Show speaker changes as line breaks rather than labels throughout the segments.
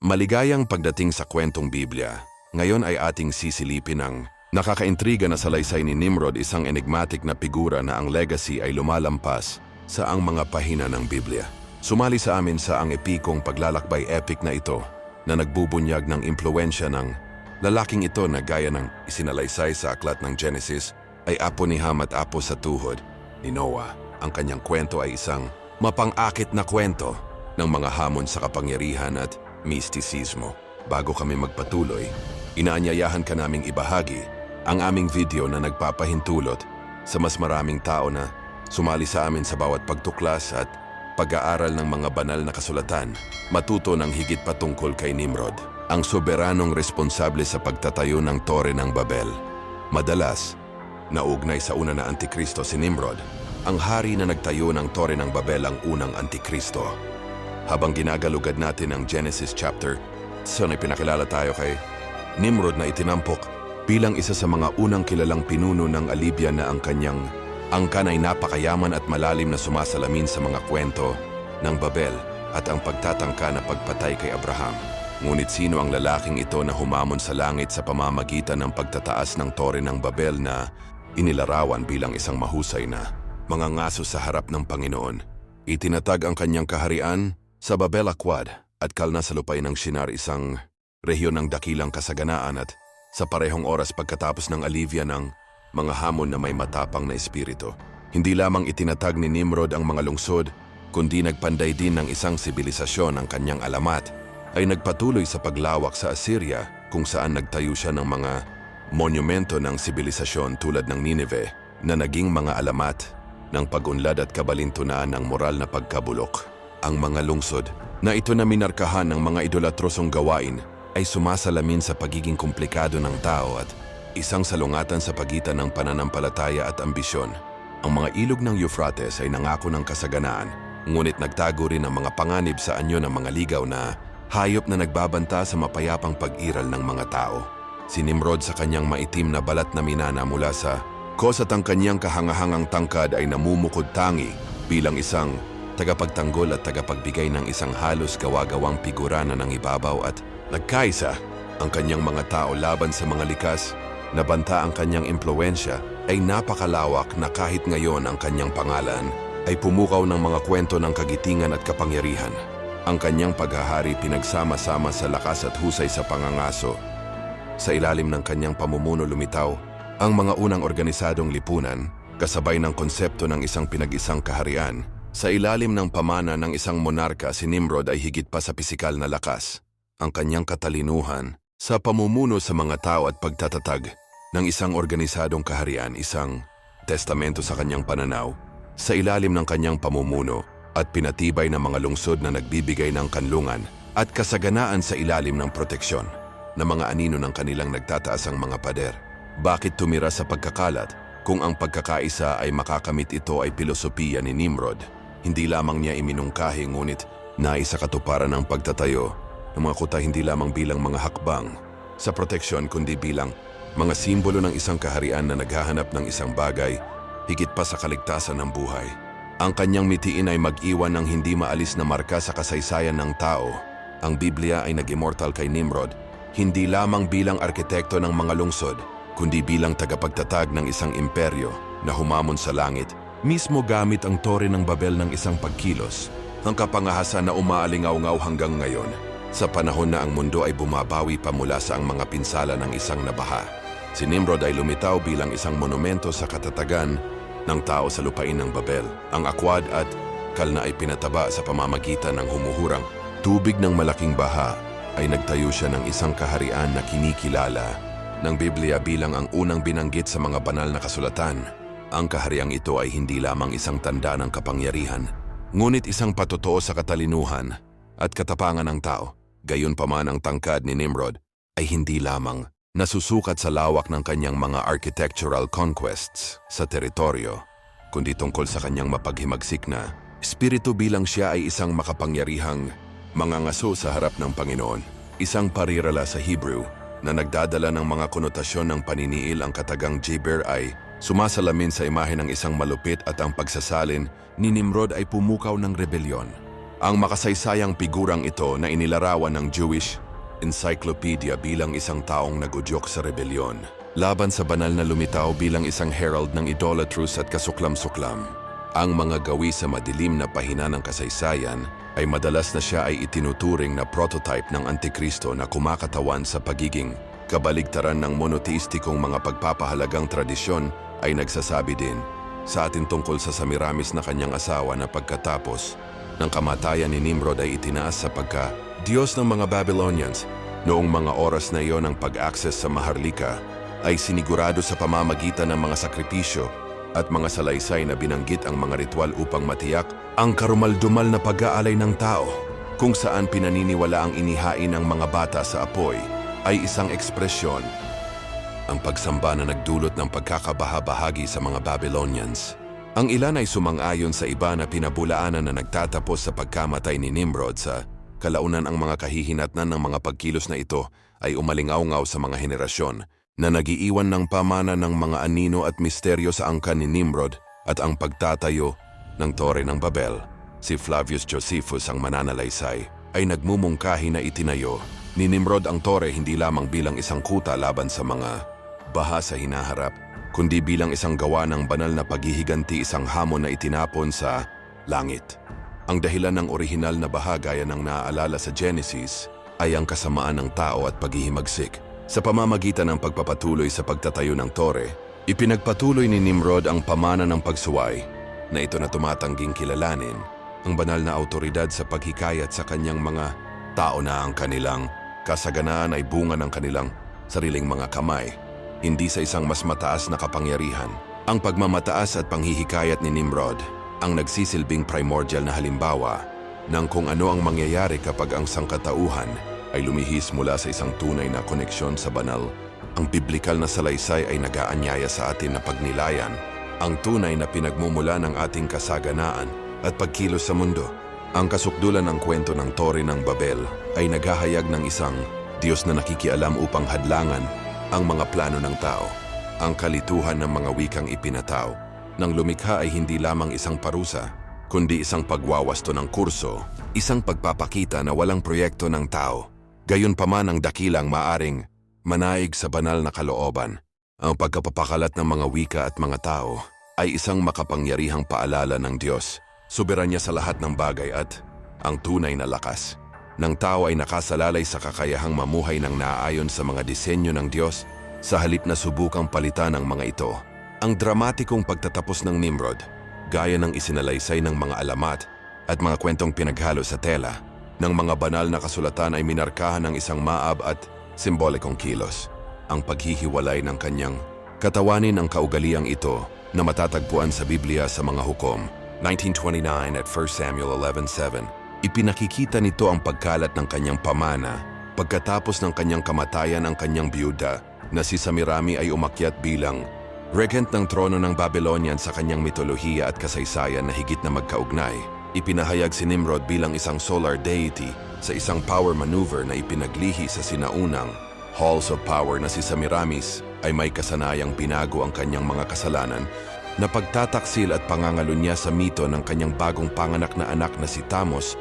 Maligayang pagdating sa kwentong Biblia. Ngayon ay ating sisilipin ang nakakaintriga na salaysay ni Nimrod isang enigmatic na figura na ang legacy ay lumalampas sa ang mga pahina ng Biblia. Sumali sa amin sa ang epikong paglalakbay epic na ito na nagbubunyag ng impluensya ng lalaking ito na gaya ng isinalaysay sa aklat ng Genesis ay apo ni Ham at apo sa tuhod ni Noah. Ang kanyang kwento ay isang mapang-akit na kwento ng mga hamon sa kapangyarihan at mistisismo. Bago kami magpatuloy, inaanyayahan ka naming ibahagi ang aming video na nagpapahintulot sa mas maraming tao na sumali sa amin sa bawat pagtuklas at pag-aaral ng mga banal na kasulatan, matuto ng higit patungkol kay Nimrod, ang soberanong responsable sa pagtatayo ng Tore ng Babel. Madalas, naugnay sa una na Antikristo si Nimrod, ang hari na nagtayo ng Tore ng Babel ang unang Antikristo. Habang ginagalugad natin ang Genesis chapter, so na pinakilala tayo kay Nimrod na itinampok bilang isa sa mga unang kilalang pinuno ng Alibya na ang kanyang angkan ay napakayaman at malalim na sumasalamin sa mga kwento ng Babel at ang pagtatangka na pagpatay kay Abraham. Ngunit sino ang lalaking ito na humamon sa langit sa pamamagitan ng pagtataas ng tore ng Babel na inilarawan bilang isang mahusay na mga ngaso sa harap ng Panginoon? Itinatag ang kanyang kaharian sa Babel Akwad at kalna lupay ng Shinar isang rehiyon ng dakilang kasaganaan at sa parehong oras pagkatapos ng alivya ng mga hamon na may matapang na espiritu. Hindi lamang itinatag ni Nimrod ang mga lungsod, kundi nagpanday din ng isang sibilisasyon ang kanyang alamat, ay nagpatuloy sa paglawak sa Assyria kung saan nagtayo siya ng mga monumento ng sibilisasyon tulad ng Nineveh na naging mga alamat ng pagunlad at kabalintunaan ng moral na pagkabulok. Ang mga lungsod na ito na minarkahan ng mga idolatrosong gawain ay sumasalamin sa pagiging komplikado ng tao at isang salungatan sa pagitan ng pananampalataya at ambisyon. Ang mga ilog ng Euphrates ay nangako ng kasaganaan, ngunit nagtago rin ang mga panganib sa anyo ng mga ligaw na hayop na nagbabanta sa mapayapang pag-iral ng mga tao. Si Nimrod sa kanyang maitim na balat na minana mula sa kos at ang kanyang kahangahangang tangkad ay namumukod tangi bilang isang tagapagtanggol at tagapagbigay ng isang halos gawa-gawang figura na ng ibabaw at nagkaisa ang kanyang mga tao laban sa mga likas na banta ang kanyang impluensya ay napakalawak na kahit ngayon ang kanyang pangalan ay pumukaw ng mga kwento ng kagitingan at kapangyarihan. Ang kanyang paghahari pinagsama-sama sa lakas at husay sa pangangaso. Sa ilalim ng kanyang pamumuno lumitaw ang mga unang organisadong lipunan kasabay ng konsepto ng isang pinag-isang kaharian sa ilalim ng pamana ng isang monarka, si Nimrod ay higit pa sa pisikal na lakas. Ang kanyang katalinuhan sa pamumuno sa mga tao at pagtatatag ng isang organisadong kaharian, isang testamento sa kanyang pananaw, sa ilalim ng kanyang pamumuno at pinatibay ng mga lungsod na nagbibigay ng kanlungan at kasaganaan sa ilalim ng proteksyon ng mga anino ng kanilang nagtataas ang mga pader. Bakit tumira sa pagkakalat kung ang pagkakaisa ay makakamit ito ay pilosopiya ni Nimrod? Hindi lamang niya iminungkahi ngunit naisa katuparan ng pagtatayo ng mga kuta hindi lamang bilang mga hakbang sa proteksyon kundi bilang mga simbolo ng isang kaharian na naghahanap ng isang bagay higit pa sa kaligtasan ng buhay. Ang kanyang mitiin ay mag-iwan ng hindi maalis na marka sa kasaysayan ng tao. Ang Biblia ay nag-immortal kay Nimrod, hindi lamang bilang arkitekto ng mga lungsod, kundi bilang tagapagtatag ng isang imperyo na humamon sa langit Mismo gamit ang tore ng Babel ng isang pagkilos, ang kapangahasan na umaalingaw-ngaw hanggang ngayon, sa panahon na ang mundo ay bumabawi pa mula sa ang mga pinsala ng isang nabaha. Si Nimrod ay lumitaw bilang isang monumento sa katatagan ng tao sa lupain ng Babel. Ang akwad at kalna ay pinataba sa pamamagitan ng humuhurang tubig ng malaking baha ay nagtayo siya ng isang kaharian na kinikilala ng Biblia bilang ang unang binanggit sa mga banal na kasulatan. Ang kahariang ito ay hindi lamang isang tanda ng kapangyarihan, ngunit isang patotoo sa katalinuhan at katapangan ng tao. Gayon pa man ang tangkad ni Nimrod ay hindi lamang nasusukat sa lawak ng kanyang mga architectural conquests sa teritoryo, kundi tungkol sa kanyang mapaghimagsik na espiritu bilang siya ay isang makapangyarihang mangangaso sa harap ng Panginoon, isang parirala sa Hebrew na nagdadala ng mga konotasyon ng paniniil ang katagang Jiber ay Sumasalamin sa imahe ng isang malupit at ang pagsasalin ni Nimrod ay pumukaw ng rebelyon. Ang makasaysayang figurang ito na inilarawan ng Jewish Encyclopedia bilang isang taong nagudyok sa rebelyon. Laban sa banal na lumitaw bilang isang herald ng idolatrous at kasuklam-suklam. Ang mga gawi sa madilim na pahina ng kasaysayan ay madalas na siya ay itinuturing na prototype ng Antikristo na kumakatawan sa pagiging kabaligtaran ng monoteistikong mga pagpapahalagang tradisyon ay nagsasabi din sa atin tungkol sa Samiramis na kanyang asawa na pagkatapos ng kamatayan ni Nimrod ay itinaas sa pagka Diyos ng mga Babylonians. Noong mga oras na iyon ang pag-access sa Maharlika ay sinigurado sa pamamagitan ng mga sakripisyo at mga salaysay na binanggit ang mga ritual upang matiyak ang karumaldumal na pag-aalay ng tao kung saan pinaniniwala ang inihain ng mga bata sa apoy ay isang ekspresyon ang pagsamba na nagdulot ng pagkakabahabahagi sa mga Babylonians. Ang ilan ay sumang-ayon sa iba na pinabulaanan na nagtatapos sa pagkamatay ni Nimrod sa kalaunan ang mga kahihinatnan ng mga pagkilos na ito ay umalingaw-ngaw sa mga henerasyon na nagiiwan ng pamana ng mga anino at misteryo sa angkan ni Nimrod at ang pagtatayo ng Tore ng Babel. Si Flavius Josephus ang mananalaysay ay nagmumungkahi na itinayo ni Nimrod ang Tore hindi lamang bilang isang kuta laban sa mga baha sa hinaharap, kundi bilang isang gawa ng banal na paghihiganti isang hamon na itinapon sa langit. Ang dahilan ng orihinal na baha gaya ng naaalala sa Genesis ay ang kasamaan ng tao at paghihimagsik. Sa pamamagitan ng pagpapatuloy sa pagtatayo ng tore, ipinagpatuloy ni Nimrod ang pamana ng pagsuway na ito na tumatangging kilalanin ang banal na autoridad sa paghikayat sa kanyang mga tao na ang kanilang kasaganaan ay bunga ng kanilang sariling mga kamay, hindi sa isang mas mataas na kapangyarihan. Ang pagmamataas at panghihikayat ni Nimrod ang nagsisilbing primordial na halimbawa ng kung ano ang mangyayari kapag ang sangkatauhan ay lumihis mula sa isang tunay na koneksyon sa banal. Ang biblikal na salaysay ay nagaanyaya sa atin na pagnilayan ang tunay na pinagmumula ng ating kasaganaan at pagkilos sa mundo. Ang kasukdulan ng kwento ng Tore ng Babel ay naghahayag ng isang Diyos na nakikialam upang hadlangan ang mga plano ng tao. Ang kalituhan ng mga wikang ipinataw ng lumikha ay hindi lamang isang parusa, kundi isang pagwawasto ng kurso, isang pagpapakita na walang proyekto ng tao Gayon pa man ang dakilang maaring manaig sa banal na kalooban. Ang pagkapapakalat ng mga wika at mga tao ay isang makapangyarihang paalala ng Diyos, soberanya sa lahat ng bagay at ang tunay na lakas. Ng tao ay nakasalalay sa kakayahang mamuhay ng naaayon sa mga disenyo ng Diyos sa halip na subukang palitan ng mga ito. Ang dramatikong pagtatapos ng Nimrod, gaya ng isinalaysay ng mga alamat at mga kwentong pinaghalo sa tela, ng mga banal na kasulatan ay minarkahan ng isang maab at simbolikong kilos. Ang paghihiwalay ng kanyang katawanin ang kaugaliang ito na matatagpuan sa Biblia sa mga hukom. 1929 at 1 Samuel 11.7 Ipinakikita nito ang pagkalat ng kanyang pamana pagkatapos ng kanyang kamatayan ang kanyang biyuda na si Samirami ay umakyat bilang regent ng trono ng Babylonian sa kanyang mitolohiya at kasaysayan na higit na magkaugnay. Ipinahayag si Nimrod bilang isang solar deity sa isang power maneuver na ipinaglihi sa sinaunang Halls of Power na si Samiramis ay may kasanayang binago ang kanyang mga kasalanan na pagtataksil at pangangalo niya sa mito ng kanyang bagong panganak na anak na si Tamos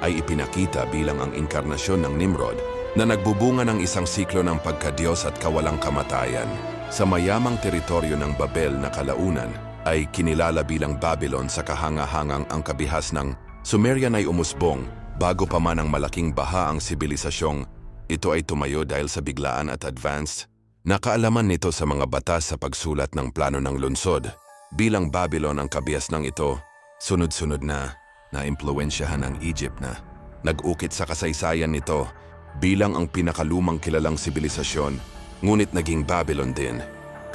ay ipinakita bilang ang inkarnasyon ng Nimrod na nagbubunga ng isang siklo ng pagkadiyos at kawalang kamatayan. Sa mayamang teritoryo ng Babel na kalaunan ay kinilala bilang Babylon sa kahangahangang ang kabihas ng Sumerian ay umusbong bago pa man ang malaking baha ang sibilisasyong ito ay tumayo dahil sa biglaan at advanced na kaalaman nito sa mga batas sa pagsulat ng plano ng lungsod. Bilang Babylon ang kabihas ng ito, sunod-sunod na na impluensyahan ng Egypt na nag-ukit sa kasaysayan nito bilang ang pinakalumang kilalang sibilisasyon, ngunit naging Babylon din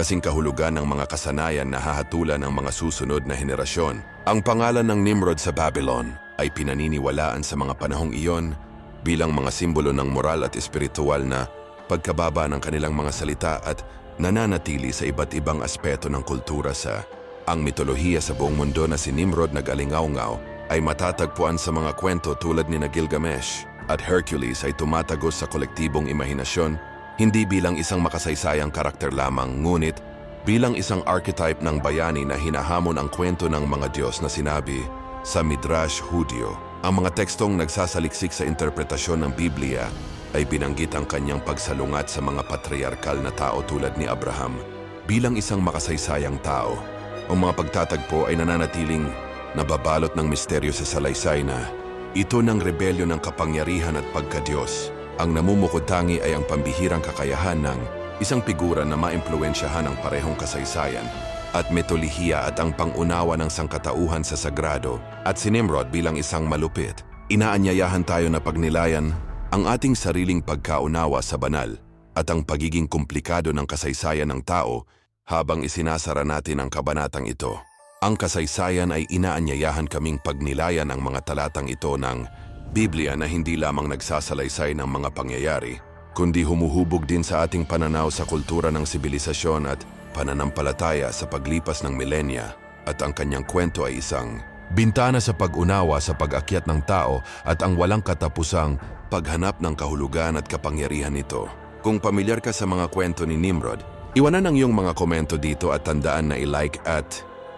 kasing kahulugan ng mga kasanayan na hahatulan ng mga susunod na henerasyon. Ang pangalan ng Nimrod sa Babylon ay pinaniniwalaan sa mga panahong iyon bilang mga simbolo ng moral at espiritual na pagkababa ng kanilang mga salita at nananatili sa iba't ibang aspeto ng kultura sa ang mitolohiya sa buong mundo na si Nimrod nag-alingaw-ngaw ay matatagpuan sa mga kwento tulad ni na Gilgamesh at Hercules ay tumatagos sa kolektibong imahinasyon hindi bilang isang makasaysayang karakter lamang, ngunit bilang isang archetype ng bayani na hinahamon ang kwento ng mga Diyos na sinabi sa Midrash Hudyo. Ang mga tekstong nagsasaliksik sa interpretasyon ng Biblia ay binanggit ang kanyang pagsalungat sa mga patriarkal na tao tulad ni Abraham bilang isang makasaysayang tao. Ang mga pagtatagpo ay nananatiling nababalot ng misteryo sa salaysay na ito ng rebelyon ng kapangyarihan at pagkadiyos. Ang namumukod tangi ay ang pambihirang kakayahan ng isang figura na maimpluensyahan ang parehong kasaysayan at metolihiya at ang pangunawa ng sangkatauhan sa sagrado at si Nimrod bilang isang malupit. Inaanyayahan tayo na pagnilayan ang ating sariling pagkaunawa sa banal at ang pagiging komplikado ng kasaysayan ng tao habang isinasara natin ang kabanatang ito. Ang kasaysayan ay inaanyayahan kaming pagnilayan ang mga talatang ito ng Biblia na hindi lamang nagsasalaysay ng mga pangyayari, kundi humuhubog din sa ating pananaw sa kultura ng sibilisasyon at pananampalataya sa paglipas ng milenya at ang kanyang kwento ay isang bintana sa pag-unawa sa pag-akyat ng tao at ang walang katapusang paghanap ng kahulugan at kapangyarihan nito. Kung pamilyar ka sa mga kwento ni Nimrod, iwanan ang iyong mga komento dito at tandaan na i-like at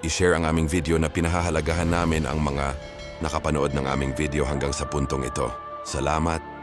i-share ang aming video na pinahahalagahan namin ang mga nakapanood ng aming video hanggang sa puntong ito. Salamat